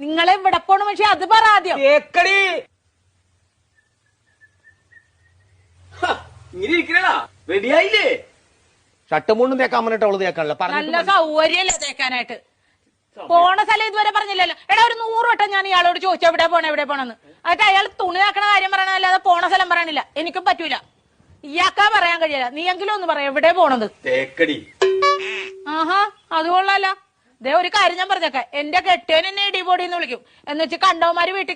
നിങ്ങളെ ഇവിടെ പോണ പക്ഷെ അത് പറ ആദ്യം. കേക്കടി. ഇങ്ങനെ ഇരിക്കണടാ. റെഡിയായില്ലേ? ഷർട്ടും കൊണ്ടും തേക്കാൻ പറഞ്ഞിട്ട് അവൾ തേക്കാനല്ല? നല്ല പറഞ്ഞു. സൗകര്യല്ലേ തേക്കാനായിട്ട്? പോണ സ്ഥലം ഇതുവരെ പറഞ്ഞില്ലല്ലോ. എടാ ഒരു നൂറ് വട്ടം ഞാൻ ഇയാളോട് ചോദിച്ചു എവിടെ പോണ എവിടെ പോണെന്ന്. അതൊക്കെ അയാൾ തുണി ആക്കണ കാര്യം പറയണല്ലാതെ പോണ സ്ഥലം പറയണില്ല. എനിക്കും പറ്റൂല. ഇയാക്കാ പറയാൻ കഴിയില്ല. നീയെങ്കിലും ഒന്ന് പറയാം എവിടെ പോണത്? തേക്കടി. ആഹാ അത് കൊള്ളാലോ. ദേ ഒരു കാര്യം ഞാൻ പറഞ്ഞേക്കാം. എന്റെ കെട്ടിയോനെന്നെ ഇടിപൊടി എന്ന് വിളിക്കും. എന്ന് വെച്ച് കണ്ടവന്മാര് വീട്ടിൽ